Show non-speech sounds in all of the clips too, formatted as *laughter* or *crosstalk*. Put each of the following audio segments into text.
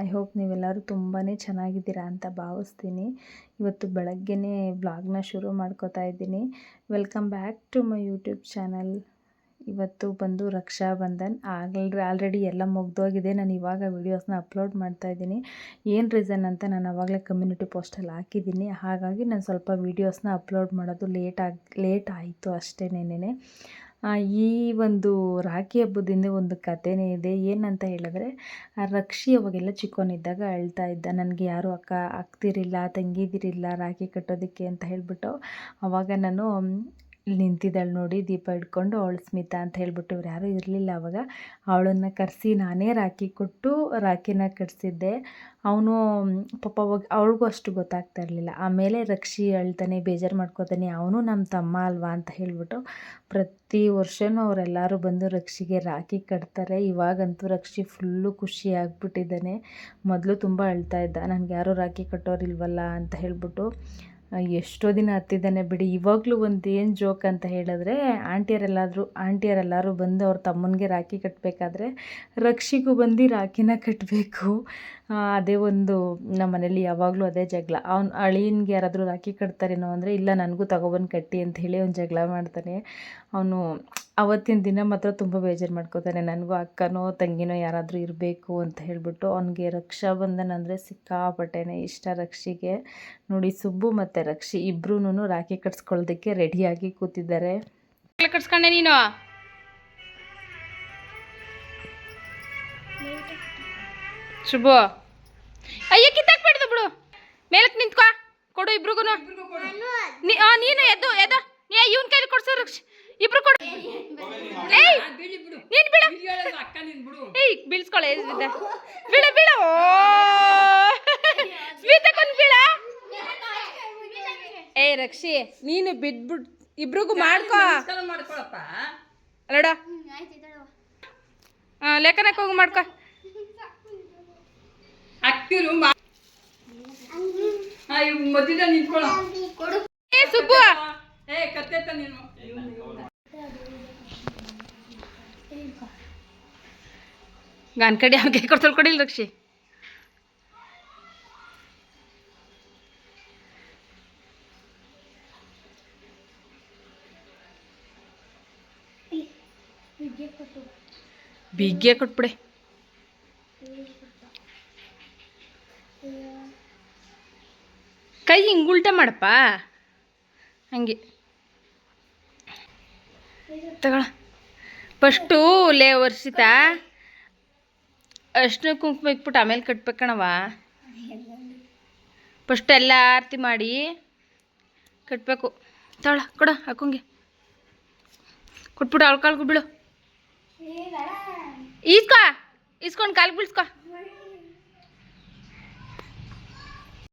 I hope ನೀವೆಲ್ಲರೂ ತುಂಬಾ ಚೆನ್ನಾಗಿದ್ದೀರಾ ಅಂತ ಭಾವಿಸ್ತೀನಿ. ಇವತ್ತು ಬೆಳಗ್ಗೆನೇ ಬ್ಲಾಗ್ನ ಶುರು ಮಾಡ್ಕೋತಾ ಇದ್ದೀನಿ. Welcome back to my YouTube channel ಇವತ್ತು ಬಂದು ರಕ್ಷಾ ಬಂಧನ್ ಆಗಲ್ರಿ ಆಲ್ರೆಡಿ ಎಲ್ಲ ಮುಗ್ದೋಗಿದೆ. ನಾನು ಇವಾಗ ವೀಡಿಯೋಸ್ನ ಅಪ್ಲೋಡ್ ಮಾಡ್ತಾ ಇದ್ದೀನಿ. ಏನು ರೀಸನ್ ಅಂತ ನಾನು ಆವಾಗಲೇ ಕಮ್ಯುನಿಟಿ ಪೋಸ್ಟಲ್ಲಿ ಹಾಕಿದ್ದೀನಿ. ಹಾಗಾಗಿ ನಾನು ಸ್ವಲ್ಪ ವೀಡಿಯೋಸ್ನ ಅಪ್ಲೋಡ್ ಮಾಡೋದು ಲೇಟ್ ಆಗಿ ಲೇಟ್ ಆಯಿತು ಅಷ್ಟೇ ಈ ಒಂದು ರಾಖಿ ಹಬ್ಬದಿಂದ ಒಂದು ಕಥೆನೇ ಇದೆ. ಏನಂತ ಹೇಳಿದ್ರೆ ರಕ್ಷಿ ಅವಾಗೆಲ್ಲ ಚಿಕ್ಕವನಿದ್ದಾಗ ಅಳ್ತಾ ಇದ್ದ. ನನಗೆ ಯಾರೂ ಅಕ್ಕ ಅಕ್ತಿರಿಲ್ಲ ತಂಗಿದಿರಿಲ್ಲ ರಾಖಿ ಕಟ್ಟೋದಕ್ಕೆ ಅಂತ ಹೇಳಿಬಿಟ್ಟು ಅವಾಗ ನಾನು ನಿಂತಿದ್ದಾಳೆ ನೋಡಿ, ದೀಪ ಇಟ್ಕೊಂಡು ಅವಳು ಸ್ಮಿತಾ ಅಂತ ಹೇಳ್ಬಿಟ್ಟು ಇವ್ರು ಯಾರೂ ಇರಲಿಲ್ಲ ಅವಾಗ. ಅವಳನ್ನು ಕರೆಸಿ ನಾನೇ ರಾಖಿ ಕೊಟ್ಟು ರಾಖಿನ ಕಟ್ಸಿದ್ದೆ. ಅವನು, ಪಾಪ ಅವಾಗ ಅವಳಿಗೂ ಅಷ್ಟು ಗೊತ್ತಾಗ್ತಾ ಇರಲಿಲ್ಲ. ಆಮೇಲೆ ರಕ್ಷಿ ಅಳ್ತಾನೆ ಬೇಜಾರು ಮಾಡ್ಕೋತಾನೆ, ಅವನು ನಮ್ಮ ತಮ್ಮ ಅಲ್ವಾ? ಅಂತ ಹೇಳಿಬಿಟ್ಟು ಪ್ರತಿ ವರ್ಷವೂ ಅವರೆಲ್ಲರೂ ಬಂದು ರಕ್ಷಿಗೆ ರಾಖಿ ಕಟ್ತಾರೆ. ಇವಾಗಂತೂ ರಕ್ಷಿ ಫುಲ್ಲು ಖುಷಿ ಆಗಿಬಿಟ್ಟಿದ್ದಾನೆ. ಮೊದಲು ತುಂಬ ಅಳ್ತಾ ಇದ್ದ, ನನಗೆ ಯಾರೂ ರಾಖಿ ಕಟ್ಟೋರಿಲ್ವಲ್ಲ? ಅಂತ ಹೇಳಿಬಿಟ್ಟು ಎಷ್ಟೋ ದಿನ ಹತ್ತಿದ್ದಾನೆ ಬಿಡಿ. ಇವಾಗಲೂ ಒಂದು ಏನು ಜೋಕ್ ಅಂತ ಹೇಳಿದ್ರೆ, ಆಂಟಿಯರೆಲ್ಲಾದರೂ, ಆಂಟಿಯರೆಲ್ಲರೂ ಬಂದು ಅವ್ರ ತಮ್ಮನಿಗೆ ರಾಖಿ ಕಟ್ಟಬೇಕಾದ್ರೆ ರಕ್ಷಿಗೂ ಬಂದು ರಾಖಿನ ಕಟ್ಟಬೇಕು ಅದೇ ಒಂದು ನಮ್ಮ ಮನೇಲಿ ಯಾವಾಗಲೂ ಅದೇ ಜಗಳ. ಅವ್ನು ಅಳಿಯನ್ಗೆ ಯಾರಾದರೂ ರಾಖಿ ಕಟ್ತಾರೇನೋ ಅಂದರೆ, ಇಲ್ಲ, ನನಗೂ ತಗೊಬಂದು ಕಟ್ಟಿ ಅಂತ ಹೇಳಿ ಅವ್ನು ಜಗಳ ಮಾಡ್ತಾನೆ. ಅವನು ಅವತ್ತಿನ ದಿನ ಮಾತ್ರ ತುಂಬ ಬೇಜಾರು ಮಾಡ್ಕೋತಾನೆ. ನನಗೂ ಅಕ್ಕನೋ ತಂಗಿನೋ ಯಾರಾದರೂ ಇರಬೇಕು ಅಂತ ಹೇಳಿಬಿಟ್ಟು ಅವನಿಗೆ ರಕ್ಷಾಬಂಧನ ಅಂದರೆ ಸಿಕ್ಕಾಪಟ್ಟೆನೇ ಇಷ್ಟ ರಕ್ಷಿಗೆ. ನೋಡಿ ಸುಬ್ಬು ಮತ್ತು ರಕ್ಷಿ ಇಬ್ಬರೂ ರಾಖಿ ಕಟ್ಸ್ಕೊಳ್ಳೋದಕ್ಕೆ ರೆಡಿಯಾಗಿ ಕೂತಿದ್ದಾರೆ. ಕಟ್ಸ್ಕೊಂಡೆ ನೀನು? ಶುಭು ಅಯ್ಯ ಕಿತ್ತಾಕ್ಬಿಡ್ದು ಬಿಡು. ಮೇಲಕ್ಕೆ ನಿಂತ್ಕೋ. ಕೊಡು ಇಬ್ರಿಗೂ ನೀನು ಎದ್ದು ಎದ್ದು. ನೀ ಇವನ್ ಕೈಲಿ ಕೊಡ್ಸು ರಕ್ಷ. ಇಬ್ರು ಕೊಡು. ಏಯ್ ನೀನ್ ಬಿಡ. ಏಯ್ ಬೀಳ್ಸ್ಕೊಳ್ಳೆ ಬಿದ್ದ ಬೀಳ ಬೀಳ. ಓ. ಸ್ಮಿತಕ್ಕೊಂದು ಬೀಳ. ಏಯ್ ರಕ್ಷಿ ನೀನು ಬಿದ್ಬಿಡ್ ಇಬ್ರಿಗೂ ಮಾಡ್ಕೋ. ಅಲ್ಲಡ. ಲೇಖನಕ್ಕೆ ಹೋಗಿ ಮಾಡ್ಕೋ. ಅಕ್ಕಿರು ಮಧ್ಯದ ನಿಂತ್ಕೊಳ್ಳೋ. ಏ ಸುಬ್ಬು. ಏ ಕತ್ತೆ ನೀನು. ಗಾನ್ ಕಡೆ ಅವ್ನ ಕೈ ಕೊಡ್ತಲ್ ಕೊಡಿಲ್ಲ ರಕ್ಷಿ ಬಿಗ್ಗೆ ಕೊಟ್ಬಿಡೆ. ಕೈ ಹಿಂಗೆ ಉಲ್ಟ ಮಾಡಪ್ಪ. ಹಂಗೆ. ತಗೊಳ. ಫಸ್ಟು ಲೇ ವರ್ಷಿತ ಅಷ್ಟು ಕುಂಕುಮ ಇಕ್ಬಿಟ್ಟು ಆಮೇಲೆ ಕಟ್ಬೇಕಣವ ಫಸ್ಟ್ ಎಲ್ಲ ಆರತಿ ಮಾಡಿ ಕಟ್ಟಬೇಕು ತಾಳ ಕೊಡ ಹಾಕೊಂಗೆ. ಕೊಟ್ಬಿಟ್ಟು ಅವಳು ಕಾಲ್ಗೆ ಬಿಡು. ಈಸ್ಕೊ ಈಸ್ಕೊಂಡು ಕಾಲು ಬೀಳ್ಸ್ಕೊ.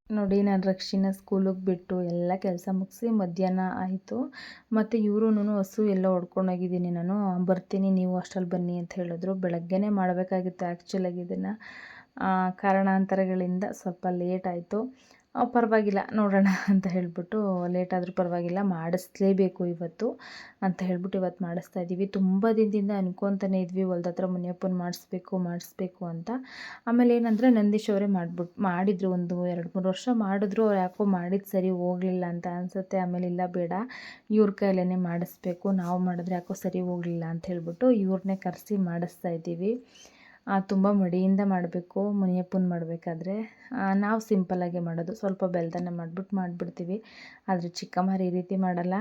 ನೋಡಿ, ನಾನು ರಕ್ಷಿನ ಸ್ಕೂಲಿಗೆ ಬಿಟ್ಟು ಎಲ್ಲ ಕೆಲಸ ಮುಗಿಸಿ ಮಧ್ಯಾಹ್ನ ಆಯಿತು. ಮತ್ತು ಇವ್ರೂ ಹಸು ಎಲ್ಲ ಹೊಡ್ಕೊಂಡೋಗಿದ್ದೀನಿ ನಾನು. ಬರ್ತೀನಿ, ನೀವು ಅಷ್ಟರಲ್ಲಿ ಬನ್ನಿ ಅಂತ ಹೇಳಿದ್ರು. ಬೆಳಗ್ಗೆನೇ ಮಾಡಬೇಕಾಗಿತ್ತು ಆ್ಯಕ್ಚುಲಾಗಿ ಇದನ್ನು. ಕಾರಣಾಂತರಗಳಿಂದ ಸ್ವಲ್ಪ ಲೇಟ್ ಆಯಿತು. ಪರವಾಗಿಲ್ಲ, ನೋಡೋಣ ಅಂತ ಹೇಳಿಬಿಟ್ಟು ಲೇಟ್ ಆದರೂ ಪರವಾಗಿಲ್ಲ, ಮಾಡಿಸ್ಲೇಬೇಕು ಇವತ್ತು ಅಂತ ಹೇಳ್ಬಿಟ್ಟು ಇವತ್ತು ಮಾಡಿಸ್ತಾ ಇದ್ದೀವಿ. ತುಂಬ ದಿನದಿಂದ ಅನ್ಕೊತಾನೆ ಇದ್ವಿ, ಹೊಲ್ದ ಹತ್ರ ಮುನಿಯಪ್ಪನ ಮಾಡಿಸ್ಬೇಕು ಮಾಡಿಸ್ಬೇಕು ಅಂತ. ಆಮೇಲೆ ಏನಂದರೆ ನಂದೀಶ್ ಅವರೇ ಮಾಡಿಬಿಟ್ಟು ಮಾಡಿದರು ಒಂದು ಎರಡು ಮೂರು ವರ್ಷ ಮಾಡಿದ್ರು, ಅವ್ರು ಯಾಕೋ ಮಾಡಿದ್ದು ಸರಿ ಹೋಗಲಿಲ್ಲ ಅಂತ ಅನಿಸುತ್ತೆ. ಆಮೇಲೆ ಇಲ್ಲ ಬೇಡ, ಇವ್ರ ಕೈಲೇ ಮಾಡಿಸ್ಬೇಕು, ನಾವು ಮಾಡಿದ್ರೆ ಯಾಕೋ ಸರಿ ಹೋಗಲಿಲ್ಲ ಅಂತ ಹೇಳ್ಬಿಟ್ಟು ಇವ್ರನ್ನೇ ಕರೆಸಿ ಮಾಡಿಸ್ತಾ ಇದ್ದೀವಿ. ತುಂಬ ಮಡಿಯಿಂದ ಮಾಡಬೇಕು, ಮುನಿಯಪ್ಪನ ಮಾಡಬೇಕಾದ್ರೆ. ನಾವು ಸಿಂಪಲ್ಲಾಗೆ ಮಾಡೋದು. ಸ್ವಲ್ಪ ಬೆಲ್ದನ್ನ ಮಾಡಿಬಿಟ್ಟು ಮಾಡಿಬಿಡ್ತೀವಿ. ಆದರೆ ಚಿಕ್ಕಮ್ಮರು ಈ ರೀತಿ ಮಾಡಲ್ಲ.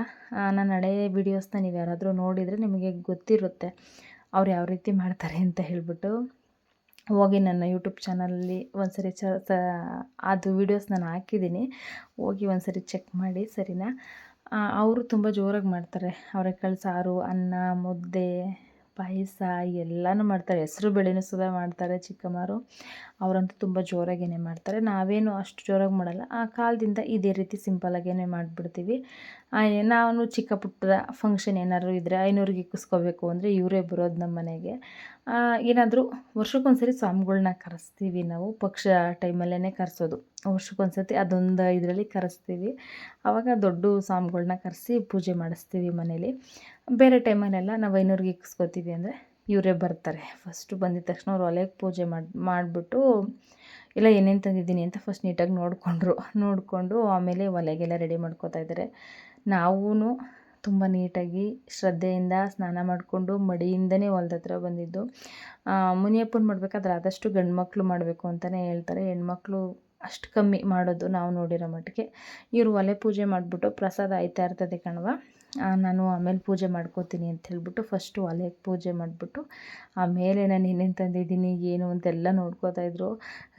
ನಾನು ಹಳೆಯ ವೀಡಿಯೋಸ್ನ ನೀವು ಯಾರಾದರೂ ನೋಡಿದರೆ ನಿಮಗೆ ಗೊತ್ತಿರುತ್ತೆ ಅವ್ರು ಯಾವ ರೀತಿ ಮಾಡ್ತಾರೆ ಅಂತ ಹೇಳಿಬಿಟ್ಟು. ಹೋಗಿ ನನ್ನ ಯೂಟ್ಯೂಬ್ ಚಾನಲಲ್ಲಿ ಒಂದು ಸರಿ ಚ ಅದು ವೀಡಿಯೋಸ್ ನಾನು ಹಾಕಿದ್ದೀನಿ. ಹೋಗಿ ಒಂದು ಸರಿ ಚೆಕ್ ಮಾಡಿ, ಸರಿನಾ? ಅವರು ತುಂಬ ಜೋರಾಗಿ ಮಾಡ್ತಾರೆ. ಅವರೆಕಾಳು ಸಾರು ಅನ್ನ, ಮುದ್ದೆ ಪಾಯಸ ಎಲ್ಲನೂ ಮಾಡ್ತಾರೆ. ಹೆಸ್ರು ಬೇಳೆನೂ ಸುದಾ ಮಾಡ್ತಾರೆ ಚಿಕ್ಕಮ್ಮರು. ಅವರಂತೂ ತುಂಬ ಜೋರಾಗೇ ಮಾಡ್ತಾರೆ. ನಾವೇನು ಅಷ್ಟು ಜೋರಾಗಿ ಮಾಡಲ್ಲ. ಆ ಕಾಲದಿಂದ ಇದೇ ರೀತಿ ಸಿಂಪಲಾಗೇ ಮಾಡಿಬಿಡ್ತೀವಿ. ನಾನು ಚಿಕ್ಕ ಪುಟ್ಟದ ಫಂಕ್ಷನ್ ಏನಾದ್ರು ಇದ್ದರೆ ಐನೂರಿಗೆ ಇಕ್ಕಿಸ್ಕೋಬೇಕು ಅಂದರೆ ಇವರೇ ಬರೋದು ನಮ್ಮ ಮನೆಗೆ. ಏನಾದರೂ ವರ್ಷಕ್ಕೊಂದ್ಸರಿ ಸ್ವಾಮಿಗಳನ್ನ ಕರೆಸ್ತೀವಿ ನಾವು. ಪಕ್ಷ ಟೈಮಲ್ಲೇ ಕರೆಸೋದು. ವರ್ಷಕ್ಕೊಂದ್ಸತಿ ಅದೊಂದು ಇದರಲ್ಲಿ ಕರೆಸ್ತೀವಿ. ಆವಾಗ ದೊಡ್ಡ ಸ್ವಾಮಿಗಳನ್ನ ಕರೆಸಿ ಪೂಜೆ ಮಾಡಿಸ್ತೀವಿ ಮನೇಲಿ. ಬೇರೆ ಟೈಮಲ್ಲೆಲ್ಲ ನಾವು ಐನೂರಿಗೆ ಇಕ್ಸ್ಕೊತೀವಿ ಅಂದರೆ ಇವರೇ ಬರ್ತಾರೆ. ಫಸ್ಟು ಬಂದಿದ ತಕ್ಷಣ ಅವರು ಒಲೆಗೆ ಪೂಜೆ ಮಾಡಿ, ಮಾಡಿಬಿಟ್ಟು ಇಲ್ಲ, ಏನೇನು ತಂದಿದ್ದೀನಿ ಅಂತ ಫಸ್ಟ್ ನೀಟಾಗಿ ನೋಡಿಕೊಂಡ್ರು. ನೋಡಿಕೊಂಡು ಆಮೇಲೆ ಒಲೆಗೆಲ್ಲ ರೆಡಿ ಮಾಡ್ಕೋತಾ ಇದ್ದಾರೆ ನಾವೂ ತುಂಬ ನೀಟಾಗಿ ಶ್ರದ್ಧೆಯಿಂದ ಸ್ನಾನ ಮಾಡಿಕೊಂಡು ಮಡಿಯಿಂದನೇ ಹೊಲ್ದ ಹತ್ರ ಬಂದಿದ್ದು. ಮುನಿಯಪ್ಪನ ಮಾಡಬೇಕಾದ್ರೆ ಆದಷ್ಟು ಗಂಡು ಮಕ್ಕಳು ಮಾಡಬೇಕು ಅಂತಲೇ ಹೇಳ್ತಾರೆ. ಹೆಣ್ಮಕ್ಳು ಅಷ್ಟು ಕಮ್ಮಿ ಮಾಡೋದು ನಾವು ನೋಡಿರೋ ಮಟ್ಟಿಗೆ. ಇವರು ಒಲೆ ಪೂಜೆ ಮಾಡಿಬಿಟ್ಟು ಪ್ರಸಾದ ಆಯ್ತಾ ಇರ್ತದೆ ಕಣವ? ನಾನು ಆಮೇಲೆ ಪೂಜೆ ಮಾಡ್ಕೋತೀನಿ ಅಂತ ಹೇಳ್ಬಿಟ್ಟು ಫಸ್ಟು ಒಲೆಗೆ ಪೂಜೆ ಮಾಡಿಬಿಟ್ಟು, ಆಮೇಲೆ ನಾನು ಏನೇನು ತಂದಿದ್ದೀನಿ, ಏನು ಅಂತೆಲ್ಲ ನೋಡ್ಕೋತಾ ಇದ್ದರು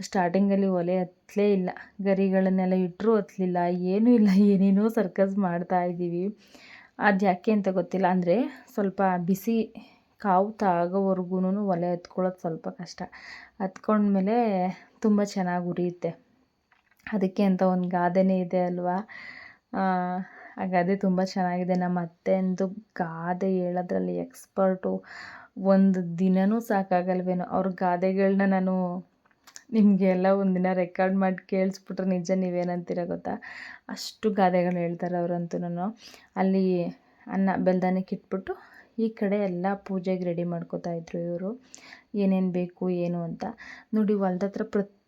ಸ್ಟಾರ್ಟಿಂಗಲ್ಲಿ ಒಲೆ ಹತ್ತಲೇ ಇಲ್ಲ. ಗರಿಗಳನ್ನೆಲ್ಲ ಇಟ್ಟರೂ ಹತ್ತಲಿಲ್ಲ ಏನೂ ಇಲ್ಲ. ಏನೇನೋ ಸರ್ಕಸ್ ಮಾಡ್ತಾ ಇದ್ದೀವಿ. ಅದು ಯಾಕೆ ಅಂತ ಗೊತ್ತಿಲ್ಲ. ಅಂದರೆ ಸ್ವಲ್ಪ ಬಿಸಿ ಕಾವು ತಾಗೋವರೆಗೂ ಒಲೆ ಹತ್ಕೊಳ್ಳೋದು ಸ್ವಲ್ಪ ಕಷ್ಟ. ಹತ್ಕೊಂಡ್ಮೇಲೆ ತುಂಬ ಚೆನ್ನಾಗಿ ಉರಿಯುತ್ತೆ. ಅದಕ್ಕೆ ಅಂತ ಒಂದು ಗಾದೆನೇ ಇದೆ ಅಲ್ವಾ? ಗಾದೆ ತುಂಬ ಚೆನ್ನಾಗಿದೆ. ನಮ್ಮ ಅತ್ತೆ ಅಂದು ಗಾದೆ ಹೇಳೋದ್ರಲ್ಲಿ ಎಕ್ಸ್ಪರ್ಟು ಒಂದು ದಿನವೂ ಸಾಕಾಗಲ್ವೇನೋ. ಅವ್ರ ಗಾದೆಗಳನ್ನ ನಾನು ನಿಮಗೆ ಎಲ್ಲ ಒಂದಿನ ರೆಕಾರ್ಡ್ ಮಾಡಿ ಕೇಳಿಸ್ಬಿಟ್ರೆ ನಿಜ ನೀವೇನಂತೀರ ಗೊತ್ತಾ? ಅಷ್ಟು ಗಾದೆಗಳು ಹೇಳ್ತಾರೆ ಅವರಂತೂ ಅಲ್ಲಿ ಅನ್ನ ಬೆಲ್ದಾನಕ್ಕೆ ಇಟ್ಬಿಟ್ಟು ಈ ಕಡೆ ಎಲ್ಲ ಪೂಜೆಗೆ ರೆಡಿ ಮಾಡ್ಕೋತಾ ಇದ್ರು ಇವರು. ಏನೇನು ಬೇಕು, ಏನು ಅಂತ. ನೋಡಿ ಹೊಲ್ದ ಹತ್ರ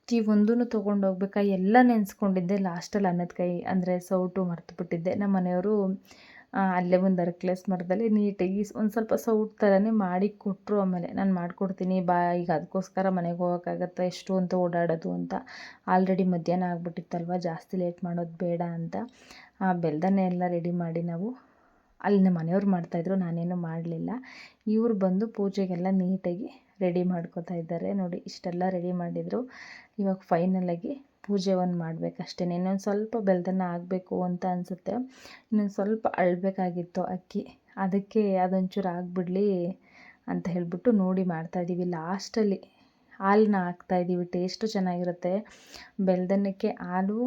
ಪ್ರತಿಯೊಂದೂ ತೊಗೊಂಡು ಹೋಗ್ಬೇಕಾ? ಎಲ್ಲ ನೆನೆಸ್ಕೊಂಡಿದ್ದೆ. ಲಾಸ್ಟಲ್ಲಿ ಅನ್ನದ ಕೈ ಅಂದರೆ ಸೌಟು ಮರ್ತುಬಿಟ್ಟಿದ್ದೆ ನಮ್ಮ ಮನೆಯವರು ಅಲ್ಲೇ ಒಂದು ಅರ್ಕ್ಲೆಸ್ ಮರದಲ್ಲಿ ನೀಟಾಗಿ ಒಂದು ಸ್ವಲ್ಪ ಸೌಟ್ ಥರನೇ ಮಾಡಿ ಕೊಟ್ಟರು ಆಮೇಲೆ. ನಾನು ಮಾಡಿಕೊಡ್ತೀನಿ, ಬಾ, ಈಗ ಅದಕ್ಕೋಸ್ಕರ ಮನೆಗೆ ಹೋಗೋಕ್ಕಾಗತ್ತಾ ಎಷ್ಟು ಅಂತ ಓಡಾಡೋದು ಅಂತ. ಆಲ್ರೆಡಿ ಮಧ್ಯಾಹ್ನ ಆಗಿಬಿಟ್ಟಿತ್ತಲ್ವ? ಜಾಸ್ತಿ ಲೇಟ್ ಮಾಡೋದು ಬೇಡ ಅಂತ. ಆ ಬೆಲ್ದನ್ನೇ ಎಲ್ಲ ರೆಡಿ ಮಾಡಿ ನಾವು ಅಲ್ಲಿ ನಮ್ಮ ಮನೆಯವ್ರು ಮಾಡ್ತಾಯಿದ್ರು ನಾನೇನು ಮಾಡಲಿಲ್ಲ. ಇವರು ಬಂದು ಪೂಜೆಗೆಲ್ಲ ನೀಟಾಗಿ ರೆಡಿ ಮಾಡ್ಕೋತಾ ಇದ್ದಾರೆ. ನೋಡಿ, ಇಷ್ಟೆಲ್ಲ ರೆಡಿ ಮಾಡಿದರು. ಇವಾಗ ಫೈನಲಾಗಿ ಪೂಜೆ ಒಂದು ಮಾಡಬೇಕಷ್ಟೇ. ಇನ್ನೊಂದು ಸ್ವಲ್ಪ ಬೆಲ್ದನ್ನ ಆಗಬೇಕು ಅಂತ ಅನಿಸುತ್ತೆ. ಇನ್ನೊಂದು ಸ್ವಲ್ಪ ಅಳಬೇಕಾಗಿತ್ತು ಅಕ್ಕಿ. ಅದಕ್ಕೆ ಅದೊಂಚೂರು ಆಗಿಬಿಡ್ಲಿ ಅಂತ ಹೇಳಿಬಿಟ್ಟು ನೋಡಿ ಮಾಡ್ತಾಯಿದ್ದೀವಿ ಲಾಸ್ಟಲ್ಲಿ ಹಾಲನ್ನ ಹಾಕ್ತಾಯಿದ್ದೀವಿ ಟೇಸ್ಟು ಚೆನ್ನಾಗಿರುತ್ತೆ. ಬೆಲ್ದನ್ನಕ್ಕೆ ಹಾಲು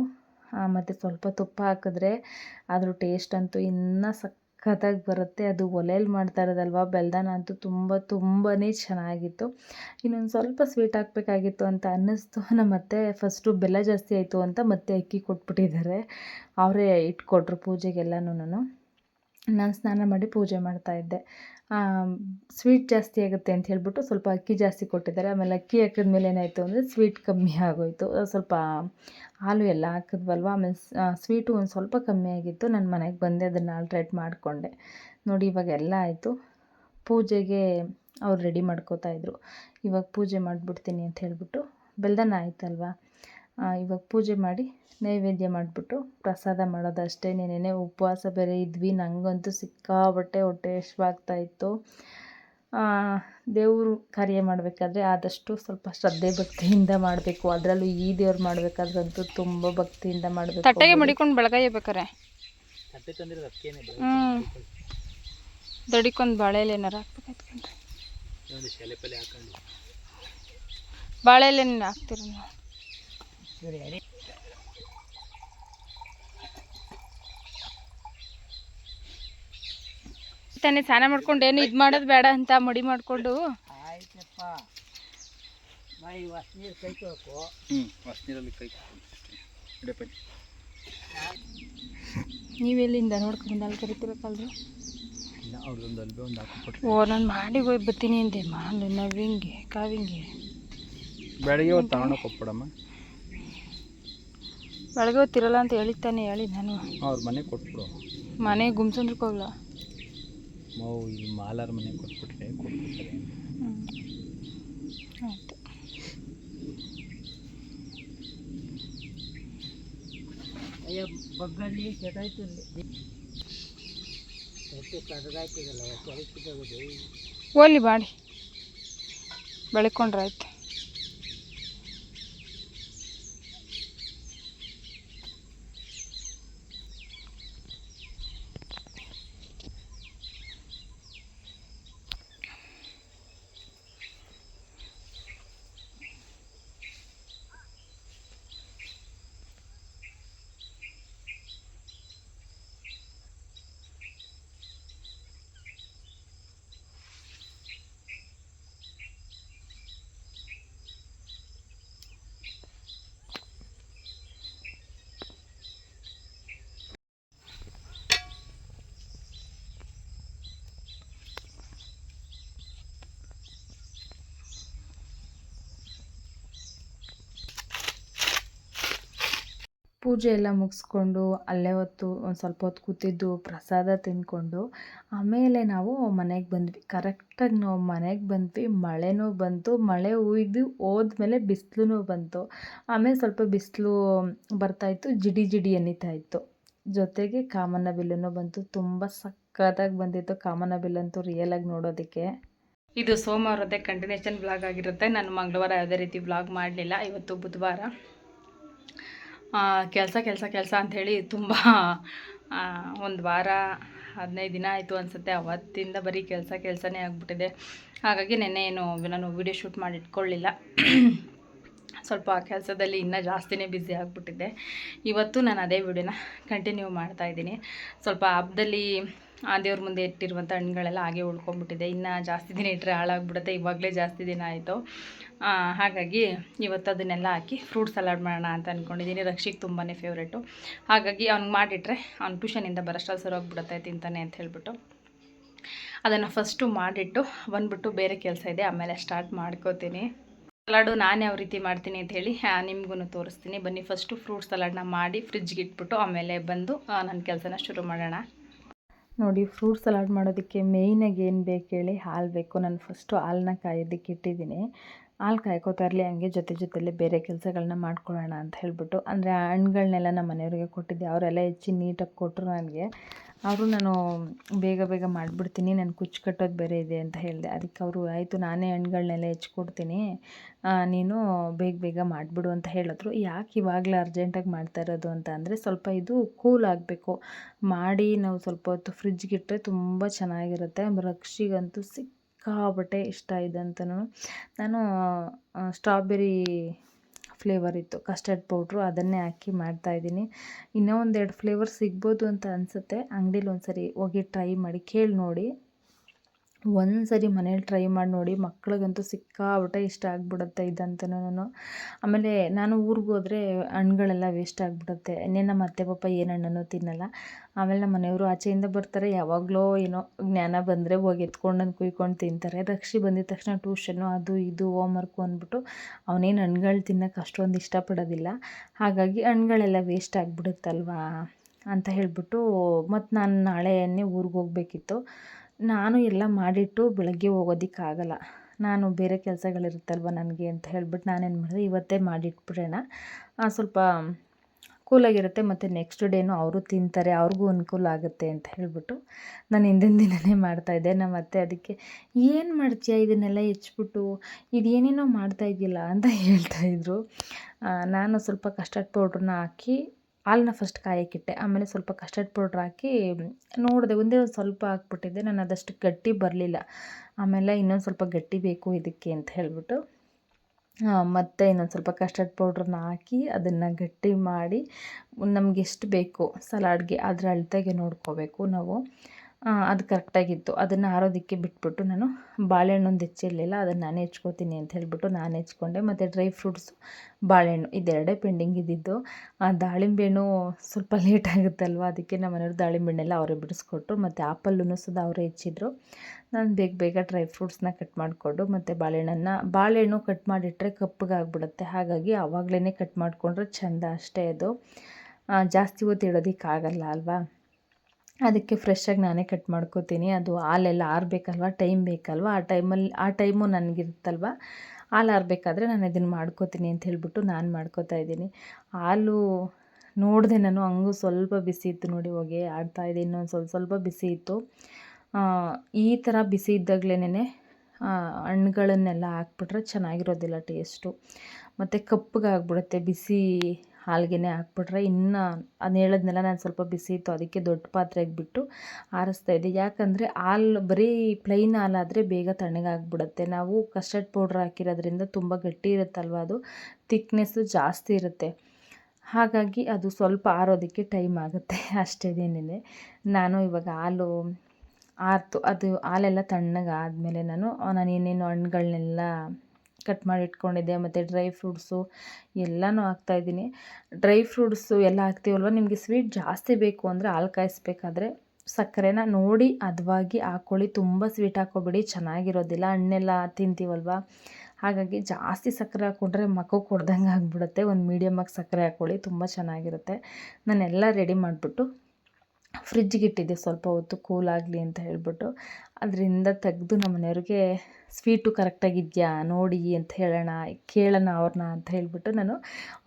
ಮತ್ತು ಸ್ವಲ್ಪ ತುಪ್ಪ ಹಾಕಿದ್ರೆ ಅದ್ರ ಟೇಸ್ಟ್ ಅಂತೂ ಇನ್ನೂ ಸಖತ್ತಾಗಿ ಬರುತ್ತೆ. ಅದು ಒಲೆಯಲ್ಲಿ ಮಾಡ್ತಾ ಇರೋದಲ್ವ? ಬೆಲ್ದನ ಅಂತೂ ತುಂಬ ತುಂಬಾ ಚೆನ್ನಾಗಿತ್ತು. ಇನ್ನೊಂದು ಸ್ವಲ್ಪ ಸ್ವೀಟ್ ಹಾಕಬೇಕಾಗಿತ್ತು ಅಂತ ಅನ್ನಿಸ್ತು. ನಮ್ಮ ಅತ್ತೆ ಫಸ್ಟು ಬೆಲ್ಲ ಜಾಸ್ತಿ ಆಯಿತು ಅಂತ ಮತ್ತೆ ಅಕ್ಕಿ ಕೊಟ್ಬಿಟ್ಟಿದ್ದಾರೆ. ಅವರೇ ಇಟ್ಕೊಟ್ರು ಪೂಜೆಗೆಲ್ಲನೂ ನಾನು ಸ್ನಾನ ಮಾಡಿ ಪೂಜೆ ಮಾಡ್ತಾಯಿದ್ದೆ ಸ್ವೀಟ್ ಜಾಸ್ತಿ ಆಗುತ್ತೆ ಅಂತ ಹೇಳ್ಬಿಟ್ಟು ಸ್ವಲ್ಪ ಅಕ್ಕಿ ಜಾಸ್ತಿ ಕೊಟ್ಟಿದ್ದಾರೆ. ಆಮೇಲೆ ಅಕ್ಕಿ ಹಾಕಿದ್ಮೇಲೆ ಏನಾಯಿತು ಅಂದರೆ ಸ್ವೀಟ್ ಕಮ್ಮಿ ಆಗೋಯಿತು. ಸ್ವಲ್ಪ ಹಾಲು ಎಲ್ಲ ಹಾಕಿದ್ವಲ್ವ? ಆಮೇಲೆ ಸ್ವೀಟು ಒಂದು ಸ್ವಲ್ಪ ಕಮ್ಮಿ ಆಗಿತ್ತು. ನಾನು ಮನೆಗೆ ಬಂದೆ, ಅದನ್ನು ಆಲ್ಟ್ರೇಟ್ ಮಾಡಿಕೊಂಡೆ. ನೋಡಿ, ಇವಾಗ ಎಲ್ಲ ಆಯಿತು. ಪೂಜೆಗೆ ಅವ್ರು ರೆಡಿ ಮಾಡ್ಕೋತಾ ಇದ್ರು. ಇವಾಗ ಪೂಜೆ ಮಾಡಿಬಿಡ್ತೀನಿ ಅಂತ ಹೇಳ್ಬಿಟ್ಟು, ಬೆಲ್ದನ ಆಯ್ತಲ್ವ? ಇವಾಗ ಪೂಜೆ ಮಾಡಿ ನೈವೇದ್ಯ ಮಾಡಿಬಿಟ್ಟು, ಪ್ರಸಾದ ಮಾಡೋದು ಅಷ್ಟೇ. ನೆನೆ ಉಪವಾಸ ಬೇರೆ ಇದ್ವಿ. ನನಗಂತೂ ಸಿಕ್ಕಾಬಟ್ಟೆ ಹೊಟ್ಟೆ ಹಶ್ವಾಗ್ತಾ ಇತ್ತು. ದೇವರು ಕಾರ್ಯ ಮಾಡಬೇಕಾದ್ರೆ ಆದಷ್ಟು ಸ್ವಲ್ಪ ಶ್ರದ್ಧೆ ಭಕ್ತಿಯಿಂದ ಮಾಡಬೇಕು. ಅದರಲ್ಲೂ ಈ ದೇವ್ರು ಮಾಡಬೇಕಾದ್ರಂತೂ ತುಂಬ ಭಕ್ತಿಯಿಂದ ಮಾಡಬೇಕು ತಟ್ಟೆಗೆ ಮಡಿಕೊಂಡು ಬೆಳಗಾಯಬೇಕಾರೆ ಹ್ಞೂ ದಡಿಕೊಂದು ಬಾಳೆಲೆ ಏನಾರು ಹಾಕ್ಬೇಕಾಯ್ತು ಬಾಳೆಲೆ ಹಾಕ್ತೀರಿ ನಾವು ತಾನೇ ಸ್ನಾನ ಮಾಡ್ಕೊಂಡು ಏನು ಇದು ಮಾಡೋದು ಬೇಡ ಅಂತ ಮಡಿ ಮಾಡಿಕೊಂಡು. ನೀವೆಲ್ಲಿಂದ ನೋಡ್ಕೊಂಡು ಅಲ್ಲಿ ಕರಿತಿರಕ್ಕಲ್ರಿ ಓ ನಾನು ಮಾಡಿ ಹೋಗಿ ಬರ್ತೀನಿ ಅಂದೆ. ಮಾಲು ನವಿಂಗೆ ಕಾವಿಂಗೆ. ಬೆಳಗ್ಗೆ ಹೊತ್ತು ತಗೊಂಡೋಗಿ ಕೊಟ್ಬಿಡಮ್ಮ. ಬೆಳಗ್ಗೆ ಹೊತ್ತಿರಲ್ಲ ಅಂತ ಹೇಳಿದ್ದಾನೆ ಹೇಳಿ ನಾನು. ಅವ್ರ ಮನೆ ಕೊಟ್ಬಿಡು. ಮನೆ ಗುಮ್ಸಂದ್ರಕ್ಕೆ ಹೋಗ್ಲ? ಮೌ ಇಲ್ಲಿ ಮಾಲಾರ ಮನೆ ಕೊಟ್ಬಿಟ್ರೆ ಕೊಟ್ಬಿಡ್ತಾರೆ. ಆಯ್ತು. ಓಲಿ ಬಾಡಿ. ಬೆಳ್ಕೊಂಡ್ರೆ ಆಯ್ತು ಪೂಜೆ ಎಲ್ಲ ಮುಗಿಸ್ಕೊಂಡು ಅಲ್ಲೇ ಹೊತ್ತು ಒಂದು ಸ್ವಲ್ಪ ಹೊತ್ತು ಕೂತಿದ್ದು, ಪ್ರಸಾದ ತಿಂದ್ಕೊಂಡು ಆಮೇಲೆ ನಾವು ಮನೆಗೆ ಬಂದ್ವಿ. ಕರೆಕ್ಟಾಗಿ ನಾವು ಮನೆಗೆ ಬಂದ್ವಿ. ಮಳೆನೂ ಬಂತು, ಮಳೆ ಹುಯ್ದು ಹೋದ್ಮೇಲೆ ಬಿಸಿಲೂ ಬಂತು. ಆಮೇಲೆ ಸ್ವಲ್ಪ ಬಿಸಿಲು ಬರ್ತಾಯಿತ್ತು, ಜಿಡಿ ಜಿಡಿ ಅನ್ನಿತಾ ಇತ್ತು ಜೊತೆಗೆ ಕಾಮನ ಬಿಲ್ಲೂ ಬಂತು. ತುಂಬ ಸಕ್ಕತ್ತಾಗಿ ಬಂದಿತ್ತು ಕಾಮನ ಬಿಲ್ಲಂತೂ ರಿಯಲಾಗಿ ನೋಡೋದಕ್ಕೆ. ಇದು ಸೋಮವಾರದ ಕಂಟಿನ್ಯೂಷನ್ ಬ್ಲಾಗ್ ಆಗಿರುತ್ತೆ. ನಾನು ಮಂಗಳವಾರ ಯಾವುದೇ ರೀತಿ ಬ್ಲಾಗ್ ಮಾಡಲಿಲ್ಲ. ಇವತ್ತು ಬುಧವಾರ. ಕೆಲಸ ಕೆಲಸ ಕೆಲಸ ಅಂಥೇಳಿ ತುಂಬ ಒಂದು ವಾರ, ಹದಿನೈದು ದಿನ ಆಯಿತು ಅನಿಸುತ್ತೆ. ಅವತ್ತಿಂದ ಬರೀ ಕೆಲಸ, ಕೆಲಸನೇ ಆಗಿಬಿಟ್ಟಿದೆ. ಹಾಗಾಗಿ ನೆನ್ನೆ ಏನು, ನಾನು ವಿಡಿಯೋ ಶೂಟ್ ಮಾಡಿ ಇಟ್ಕೊಳ್ಳಿಲ್ಲ. ಸ್ವಲ್ಪ ಕೆಲಸದಲ್ಲಿ ಇನ್ನೂ ಜಾಸ್ತಿನೇ ಬ್ಯುಸಿ ಆಗಿಬಿಟ್ಟಿದ್ದೆ ಇವತ್ತು ನಾನು ಅದೇ ವಿಡಿಯೋನ ಕಂಟಿನ್ಯೂ ಮಾಡ್ತಾ ಇದ್ದೀನಿ. ಸ್ವಲ್ಪ ಹಬ್ಬದಲ್ಲಿ ಆ ದೇವ್ರ ಮುಂದೆ ಇಟ್ಟಿರುವಂಥ ಹಣ್ಣುಗಳೆಲ್ಲ ಹಾಗೆ ಉಳ್ಕೊಂಡ್ಬಿಟ್ಟಿದೆ. ಇನ್ನು ಜಾಸ್ತಿ ದಿನ ಇಟ್ಟರೆ ಹಾಳಾಗ್ಬಿಡುತ್ತೆ. ಇವಾಗಲೇ ಜಾಸ್ತಿ ದಿನ ಆಯಿತು. ಹಾಗಾಗಿ ಇವತ್ತು ಅದನ್ನೆಲ್ಲ ಹಾಕಿ ಫ್ರೂಟ್ ಸಲಾಡ್ ಮಾಡೋಣ ಅಂತ ಅಂದ್ಕೊಂಡಿದ್ದೀನಿ ರಕ್ಷಿಗೆ ತುಂಬಾ ಫೇವ್ರೇಟು ಹಾಗಾಗಿ ಅವ್ನಿಗೆ ಮಾಡಿಟ್ರೆ ಅವ್ನು ಟ್ಯೂಷನಿಂದ ಸರಿ ಸರೋಗ್ಬಿಡುತ್ತೆ ತಿಂತಾನೆ ಅಂತ ಹೇಳ್ಬಿಟ್ಟು. ಅದನ್ನು ಫಸ್ಟು ಮಾಡಿಟ್ಟು ಬಂದ್ಬಿಟ್ಟು ಬೇರೆ ಕೆಲಸ ಇದೆ, ಆಮೇಲೆ ಸ್ಟಾರ್ಟ್ ಮಾಡ್ಕೋತೀನಿ. ಸಲಾಡು ನಾನು ಯಾವ ರೀತಿ ಮಾಡ್ತೀನಿ ಅಂತ ಹೇಳಿ ನಿಮಗೂ ತೋರಿಸ್ತೀನಿ. ಬನ್ನಿ ಫಸ್ಟು ಫ್ರೂಟ್ ಸಲಾಡ್ನ ಮಾಡಿ ಫ್ರಿಜ್ಗೆ ಇಟ್ಬಿಟ್ಟು ಆಮೇಲೆ ಬಂದು ನನ್ನ ಕೆಲಸನ ಶುರು ಮಾಡೋಣ. ನೋಡಿ ಫ್ರೂಟ್ ಸಲಾಡ್ ಮಾಡೋದಕ್ಕೆ ಮೇಯ್ನಾಗಿ ಏನು ಬೇಕು ಹೇಳಿ ಹಾಲು ಬೇಕು. ನಾನು ಫಸ್ಟು ಹಾಲನ್ನ ಕಾಯೋದಕ್ಕೆ ಇಟ್ಟಿದ್ದೀನಿ. ಹಾಲು ಕಾಯ್ಕೋತಾ ಇರಲಿ ಹಂಗೆ ಜೊತೆ ಜೊತೆಲಿ ಬೇರೆ ಕೆಲಸಗಳನ್ನ ಮಾಡ್ಕೊಳ್ಳೋಣ ಅಂತ ಹೇಳ್ಬಿಟ್ಟು, ಅಂದರೆ ಹಣ್ಗಳನ್ನೆಲ್ಲ ನಮ್ಮ ಮನೆಯವ್ರಿಗೆ ಕೊಟ್ಟಿದ್ದೆ. ಅವರೆಲ್ಲ ಹೆಚ್ಚಿ ನೀಟಾಗಿ ಕೊಟ್ಟರು ನನಗೆ. ಅವರು ನಾನು ಬೇಗ ಬೇಗ ಮಾಡಿಬಿಡ್ತೀನಿ, ನಾನು ಕುಚ್ಚು ಕಟ್ಟೋದು ಬೇರೆ ಇದೆ ಅಂತ ಹೇಳಿದೆ. ಅದಕ್ಕೆ ಅವರು, ಆಯಿತು, ನಾನೇ ಹಣ್ಗಳನ್ನೆಲ್ಲ ಹೆಚ್ಕೊಡ್ತೀನಿ ನೀನು ಬೇಗ ಬೇಗ ಮಾಡಿಬಿಡು ಅಂತ ಹೇಳಿದ್ರು. ಯಾಕೆ ಇವಾಗಲೇ ಅರ್ಜೆಂಟಾಗಿ ಮಾಡ್ತಾ ಇರೋದು ಅಂತ ಅಂದರೆ, ಸ್ವಲ್ಪ ಇದು ಕೂಲ್ ಆಗಬೇಕು. ಮಾಡಿ ನಾವು ಸ್ವಲ್ಪ ಹೊತ್ತು ಫ್ರಿಜ್ಗಿಟ್ಟರೆ ತುಂಬ ಚೆನ್ನಾಗಿರುತ್ತೆ. ರಕ್ಷಿಗಂತೂ ಸಿಕ್ಕಾಪಟ್ಟೆ ಇಷ್ಟ ಇದೆ ಅಂತನು. ನಾನು ಸ್ಟ್ರಾಬೆರಿ ಫ್ಲೇವರ್ ಇತ್ತು ಕಸ್ಟರ್ಡ್ ಪೌಡ್ರು ಅದನ್ನೇ ಹಾಕಿ ಮಾಡ್ತಾ ಇದ್ದೀನಿ. ಇನ್ನೂ ಒಂದೆರಡು ಫ್ಲೇವರ್ ಸಿಗ್ಬೋದು ಅಂತ ಅನಿಸುತ್ತೆ. ಅಂಗಡೀಲಿ ಒಂದು ಸರಿ ಹೋಗಿ ಟ್ರೈ ಮಾಡಿ, ಕೇಳಿ ನೋಡಿ. ಒಂದು ಸರಿ ಮನೇಲಿ ಟ್ರೈ ಮಾಡಿ ನೋಡಿ ಮಕ್ಳಿಗಂತೂ ಸಿಕ್ಕಾಪಟ್ಟೆ ಇಷ್ಟ ಆಗಿಬಿಡುತ್ತೆ ಇದಂತನೂ ಆಮೇಲೆ ನಾನು ಊರಿಗೆ ಹೋದರೆ ಹಣ್ಗಳೆಲ್ಲ ವೇಸ್ಟ್ ಆಗಿಬಿಡುತ್ತೆ. ಇನ್ನೇನು ನಮ್ಮ ಅತ್ತೆ ಪಾಪ ಏನು ಹಣ್ಣನ್ನು ತಿನ್ನಲ್ಲ. ಆಮೇಲೆ ನಮ್ಮ ಮನೆಯವರು ಆಚೆಯಿಂದ ಬರ್ತಾರೆ. ಯಾವಾಗಲೋ ಏನೋ ಜ್ಞಾನ ಬಂದರೆ ಹೋಗಿ ಎತ್ಕೊಂಡು ಕುಯ್ಕೊಂಡು ತಿಂತಾರೆ. ರಕ್ಷಿ ಬಂದಿದ ತಕ್ಷಣ ಟ್ಯೂಷನ್ನು ಅದು ಇದು ಹೋಮ್ವರ್ಕು ಅಂದ್ಬಿಟ್ಟು ಅವನೇನು ಹಣ್ಗಳು ತಿನ್ನೋಕೆ ಅಷ್ಟೊಂದು ಇಷ್ಟಪಡೋದಿಲ್ಲ. ಹಾಗಾಗಿ ಹಣ್ಗಳೆಲ್ಲ ವೇಸ್ಟ್ ಆಗಿಬಿಡುತ್ತಲ್ವಾ ಅಂತ ಹೇಳಿಬಿಟ್ಟು ಮತ್ತು ನಾನು ನಾಳೆಯನ್ನೇ ಊರಿಗೆ ಹೋಗಬೇಕಿತ್ತು. ನಾನು ಎಲ್ಲ ಮಾಡಿಟ್ಟು ಬೆಳಗ್ಗೆ ಹೋಗೋದಿಕ್ಕಾಗಲ್ಲ. ನಾನು ಬೇರೆ ಕೆಲಸಗಳಿರುತ್ತಲ್ವ ನನಗೆ ಅಂತ ಹೇಳ್ಬಿಟ್ಟು ನಾನೇನು ಮಾಡಿದೆ, ಇವತ್ತೇ ಮಾಡಿಟ್ಬಿಡೋಣ. ಸ್ವಲ್ಪ ಕೂಲಾಗಿರುತ್ತೆ ಮತ್ತು ನೆಕ್ಸ್ಟ್ ಡೇನು ಅವರು ತಿಂತಾರೆ, ಅವ್ರಿಗೂ ಅನುಕೂಲ ಆಗುತ್ತೆ ಅಂತ ಹೇಳಿಬಿಟ್ಟು ನಾನು ಹಿಂದಿನ ದಿನವೇ ಮಾಡ್ತಾಯಿದ್ದೆ ನಮ್ಮ ಅತ್ತೆ ಅದಕ್ಕೆ, ಏನು ಮಾಡ್ತೀಯ ಇದನ್ನೆಲ್ಲ ಹೆಚ್ಚಿಬಿಟ್ಟು ಇದೇನೇನೋ ಮಾಡ್ತಾ ಇದೆಯಲ್ಲ ಅಂತ ಹೇಳ್ತಾಯಿದ್ರು ನಾನು ಸ್ವಲ್ಪ ಕಸ್ಟರ್ಡ್ ಪೌಡ್ರನ್ನ ಹಾಕಿ ಹಾಲನ್ನ ಫಸ್ಟ್ ಕಾಯಕ್ಕಿಟ್ಟೆ ಆಮೇಲೆ ಸ್ವಲ್ಪ ಕಸ್ಟರ್ಡ್ ಪೌಡ್ರ್ ಹಾಕಿ, ನೋಡಿದೆ, ಒಂದೇ ಒಂದು ಸ್ವಲ್ಪ ಹಾಕ್ಬಿಟ್ಟಿದ್ದೆ. ನಾನು ಅದಷ್ಟು ಗಟ್ಟಿ ಬರಲಿಲ್ಲ. ಆಮೇಲೆ ಇನ್ನೊಂದು ಸ್ವಲ್ಪ ಗಟ್ಟಿ ಬೇಕು ಇದಕ್ಕೆ ಅಂತ ಹೇಳಿಬಿಟ್ಟು ಮತ್ತು ಇನ್ನೊಂದು ಸ್ವಲ್ಪ ಕಸ್ಟರ್ಡ್ ಪೌಡ್ರನ್ನ ಹಾಕಿ ಅದನ್ನು ಗಟ್ಟಿ ಮಾಡಿ, ನಮಗೆ ಎಷ್ಟು ಬೇಕು ಸಲಾಡ್ಗೆ ಅದರ ಅಳತೆಗೆ ನೋಡ್ಕೋಬೇಕು ನಾವು. ಅದು ಕರೆಕ್ಟಾಗಿತ್ತು. ಅದನ್ನು ಆರೋದಕ್ಕೆ ಬಿಟ್ಬಿಟ್ಟು ನಾನು ಬಾಳೆಹಣ್ಣೊಂದು ಹೆಚ್ಚಿರಲಿಲ್ಲ, ಅದನ್ನು ನಾನೇ ಹೆಚ್ಕೋತೀನಿ ಅಂತ ಹೇಳಿಬಿಟ್ಟು ನಾನು ಹೆಚ್ಕೊಂಡೆ. ಮತ್ತು ಡ್ರೈ ಫ್ರೂಟ್ಸು, ಬಾಳೆಹಣ್ಣು ಇದೆರಡೇ ಪೆಂಡಿಂಗ್ ಇದ್ದಿದ್ದು. ಆ ದಾಳಿಂಬೆ ಹಣ್ಣು ಸ್ವಲ್ಪ ಲೇಟ್ ಆಗುತ್ತಲ್ವ, ಅದಕ್ಕೆ ನಮ್ಮ ಮನೆಯವ್ರು ದಾಳಿಂಬೆ ಹಣ್ಣೆಲ್ಲ ಅವರೇ ಬಿಡಿಸ್ಕೊಟ್ರು. ಮತ್ತು ಆ್ಯಪಲ್ಲೂ ಸುದ ಅವರೇ ಹೆಚ್ಚಿದ್ರು. ನಾನು ಬೇಗ ಬೇಗ ಡ್ರೈ ಫ್ರೂಟ್ಸ್ನ ಕಟ್ ಮಾಡಿಕೊಂಡು, ಮತ್ತು ಬಾಳೆಹಣ್ಣನ್ನು, ಬಾಳೆಹಣ್ಣು ಕಟ್ ಮಾಡಿಟ್ರೆ ಕಪ್ಪಗಾಗ್ಬಿಡುತ್ತೆ ಹಾಗಾಗಿ ಆವಾಗಲೇ ಕಟ್ ಮಾಡಿಕೊಂಡ್ರೆ ಚೆಂದ ಅಷ್ಟೇ ಅದು. ಜಾಸ್ತಿ ಹೊತ್ತು ಇಡೋದಕ್ಕಾಗಲ್ಲ ಅಲ್ವಾ? ಅದಕ್ಕೆ ಫ್ರೆಶ್ಶಾಗಿ ನಾನೇ ಕಟ್ ಮಾಡ್ಕೋತೀನಿ. ಅದು ಹಾಲೆಲ್ಲ ಆರಬೇಕಲ್ವ? ಟೈಮ್ ಬೇಕಲ್ವ? ಆ ಟೈಮಲ್ಲಿ ಆ ಟೈಮು ನನಗಿರುತ್ತಲ್ವ? ಹಾಲು ಆರಬೇಕಾದ್ರೆ ನಾನು ಇದನ್ನು ಮಾಡ್ಕೋತೀನಿ ಅಂತ ಹೇಳಿಬಿಟ್ಟು ನಾನು ಮಾಡ್ಕೋತಾ ಇದ್ದೀನಿ. ಹಾಲು ನೋಡಿದೆ ನಾನು, ಹಂಗೂ ಸ್ವಲ್ಪ ಬಿಸಿ ಇತ್ತು ನೋಡಿ ಹೊಗೆ ಆಡ್ತಾಯಿದೆ ಇನ್ನೊಂದು ಸ್ವಲ್ಪ ಸ್ವಲ್ಪ ಬಿಸಿ ಇತ್ತು. ಈ ಥರ ಬಿಸಿ ಇದ್ದಾಗಲೇ ಹಣ್ಣುಗಳನ್ನೆಲ್ಲ ಹಾಕ್ಬಿಟ್ರೆ ಚೆನ್ನಾಗಿರೋದಿಲ್ಲ ಟೇಸ್ಟು ಮತ್ತು ಕಪ್ಪಗಾಗ್ಬಿಡುತ್ತೆ ಬಿಸಿ ಹಾಲ್ಗೆ ಹಾಕ್ಬಿಟ್ರೆ ಇನ್ನು ಅದು ಹೇಳಿದ್ನಲ್ಲ ನಾನು ಸ್ವಲ್ಪ ಬಿಸಿ ಇತ್ತು, ಅದಕ್ಕೆ ದೊಡ್ಡ ಪಾತ್ರೆಗೆ ಬಿಟ್ಟು ಇದ್ದೆ. ಯಾಕಂದರೆ ಹಾಲು ಬರೀ ಪ್ಲೈನ್ ಹಾಲಾದರೆ ಬೇಗ ತಣ್ಣಗಾಗ್ಬಿಡುತ್ತೆ ನಾವು ಕಸ್ಟರ್ಡ್ ಪೌಡ್ರ್ ಹಾಕಿರೋದ್ರಿಂದ ತುಂಬ ಗಟ್ಟಿ ಇರುತ್ತಲ್ವ ಅದು? ತಿಕ್ನೆಸ್ಸು ಜಾಸ್ತಿ ಇರುತ್ತೆ. ಹಾಗಾಗಿ ಅದು ಸ್ವಲ್ಪ ಆರೋದಕ್ಕೆ ಟೈಮ್ ಆಗುತ್ತೆ. *laughs* ಅಷ್ಟೇನೇನೆ ನಾನು ಇವಾಗ ಹಾಲು ಆರ್ತು, ಅದು ಹಾಲೆಲ್ಲ ತಣ್ಣಗಾದಮೇಲೆ ನಾನು ನಾನು ಏನೇನು ಹಣ್ಗಳ್ನೆಲ್ಲ ಕಟ್ ಮಾಡಿ ಇಟ್ಕೊಂಡಿದ್ದೆ, ಮತ್ತು ಡ್ರೈ ಫ್ರೂಟ್ಸು ಎಲ್ಲನೂ ಹಾಕ್ತಾಯಿದ್ದೀನಿ ಡ್ರೈ ಫ್ರೂಟ್ಸು ಎಲ್ಲ ಹಾಕ್ತೀವಲ್ವ? ನಿಮಗೆ ಸ್ವೀಟ್ ಜಾಸ್ತಿ ಬೇಕು ಅಂದರೆ ಹಾಲು ಕಾಯಿಸ್ಬೇಕಾದ್ರೆ ಸಕ್ಕರೆನ ನೋಡಿ ಹದವಾಗಿ ಹಾಕ್ಕೊಳ್ಳಿ ತುಂಬ ಸ್ವೀಟ್ ಹಾಕ್ಕೊಬೇಡಿ, ಚೆನ್ನಾಗಿರೋದಿಲ್ಲ, ಹಣ್ಣೆಲ್ಲ ತಿಂತೀವಲ್ವ? ಹಾಗಾಗಿ ಜಾಸ್ತಿ ಸಕ್ಕರೆ ಹಾಕ್ಕೊಂಡ್ರೆ ಮಕ್ಕಳು ಕೊಡ್ದಂಗೆ ಆಗಿಬಿಡುತ್ತೆ. ಒಂದು ಮೀಡಿಯಮ್ಮಾಗಿ ಸಕ್ಕರೆ ಹಾಕ್ಕೊಳ್ಳಿ ತುಂಬ ಚೆನ್ನಾಗಿರುತ್ತೆ. ನಾನೆಲ್ಲ ರೆಡಿ ಮಾಡಿಬಿಟ್ಟು ಫ್ರಿಜ್ಜಿಗೆ ಇಟ್ಟಿದ್ದೆ ಸ್ವಲ್ಪ ಹೊತ್ತು ಕೂಲ್ ಆಗಲಿ ಅಂತ ಹೇಳಿಬಿಟ್ಟು. ಅದರಿಂದ ತೆಗೆದು ನಮ್ಮ ಮನೆಯವ್ರಿಗೆ ಸ್ವೀಟು ಕರೆಕ್ಟಾಗಿದೆಯಾ ನೋಡಿ ಅಂತ ಹೇಳೋಣ, ಕೇಳೋಣ ಅವ್ರನ್ನ ಅಂತ ಹೇಳಿಬಿಟ್ಟು ನಾನು